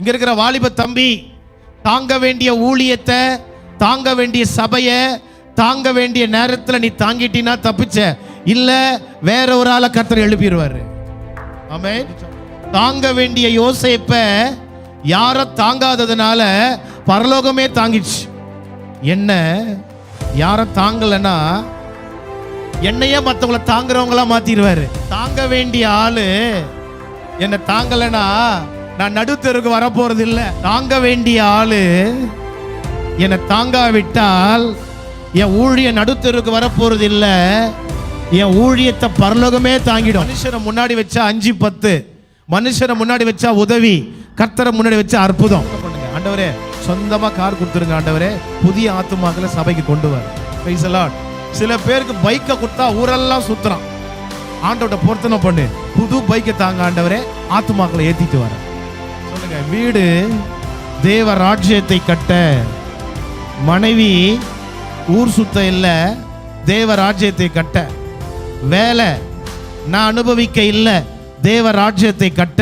இங்க இருக்கிற வாலிப தம்பி தாங்க வேண்டிய ஊழியத்தை தாங்க வேண்டிய சபையை தாங்க வேண்டிய நேரத்தில் நீ தாங்கிட்டினா தப்பிச்ச. இல்ல வேற ஒரு ஆளை கர்த்தர் எழுப்பிடுவாரு. ஆமே தாங்க வேண்டிய யோசேப்ப யார தாங்காததுனால பரலோகமே தாங்கிச்சு என்ன? யார தாங்கலைன்னா என்னையே மற்றவங்கள தாங்குறவங்களா மாத்திடுவாரு. தாங்க வேண்டிய ஆளு என்னை தாங்கலைன்னா நான் நடுத்தருக்கு வரப்போறது இல்லை தாங்க வேண்டிய ஆளு என்னை தாங்காவிட்டால் என் ஊழிய நடுத்தருக்கு வரப்போறது இல்லை என் ஊழியத்தை பரலோகமே தாங்கிடும். மனுஷனை முன்னாடி வச்சா அஞ்சு பத்து மனுஷனை முன்னாடி வச்சா உதவி கர்த்தரை முன்னாடி வச்சா அற்புதம். பண்ணுங்க. ஆண்டவரே சொந்தமாக கார் கொடுத்துருங்க ஆண்டவரே. புதிய ஆத்துமாக்களை சபைக்கு கொண்டு வர பைசலாட் சில பேருக்கு பைக்கை கொடுத்தா ஊரெல்லாம் சுற்றுறான் ஆண்டோட பொருத்தனை பண்ணு. புது பைக்கை தாங்க ஆண்டவரே. ஆத்துமாக்களை ஏற்றிட்டு வரேன் பாருங்க வீடு தேவ ராஜ்யத்தை கட்ட மனைவி ஊர் சுத்த இல்லை தேவ ராஜ்யத்தை கட்ட. வேலை நான் அனுபவிக்க இல்லை தேவ ராஜ்யத்தை கட்ட.